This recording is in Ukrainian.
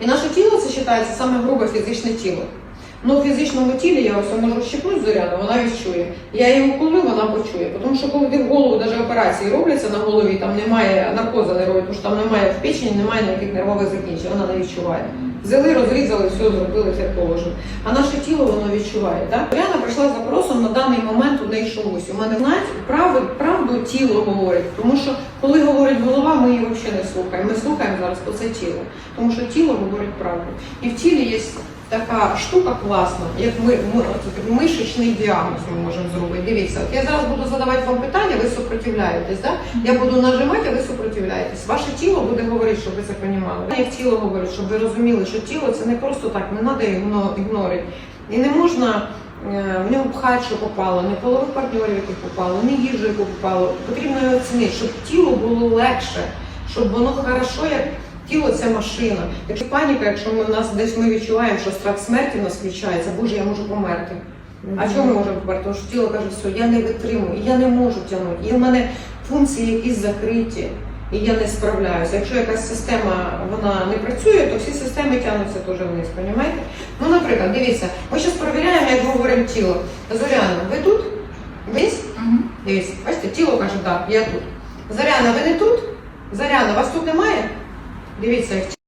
І наше тіло це вважається саме грубе фізичне тіло. Ну, у фізичному тілі я ось можу щепнути зоряну, вона відчує. Я її уколю, вона почує. Тому що коли в голову навіть операції робляться на голові, там немає наркоза не роблять, тому що там немає в печені, немає ніяких нервових закінчень, вона не відчуває. Взяли, розрізали, все зробили, як положено. А наше тіло воно відчуває. Так? Зоряна прийшла з запросом на даний момент у неї чомусь. У мене знають, правду, правду тіло говорить. Тому що коли говорить голова, ми її взагалі не слухаємо. Ми слухаємо зараз по це тіло. Тому що тіло говорить правду. І в тілі є така штука класна, як ми, ми от мишечний діагноз ми можемо зробити. Дивіться, от я зараз буду задавати вам питання, ви супротивляєтесь, да? Я буду нажимати, а ви супротивляєтесь. Ваше тіло буде говорити, щоб ви це розуміли. Як тіло говорить, щоб ви розуміли, що тіло це не просто так, не треба його ігнорити. І не можна е, в нього пхати, що попало, не полових партнерів, які попало, не їжу, яку попало. Потрібно його оцінити, щоб тілу було легше, щоб воно хорошо, як тіло це машина. Якщо паніка, якщо ми в нас десь ми відчуваємо, що страх смерті в нас включається, боже, я можу померти. А чому ми можемо померти? Тому що тіло каже, все, я не витримую, я не можу тягнути. Є в мене функції якісь закриті, і я не справляюся. Якщо якась система вона не працює, то всі системи тягнуться теж вниз, розумієте? Ну, наприклад, дивіться, ми зараз перевіряємо, як говоримо тіло. Зоряна, ви тут? Весь? Дивіться, бачите, тіло каже, так, я тут. Заряна, ви не тут? Заряна, вас тут немає? Дивіться,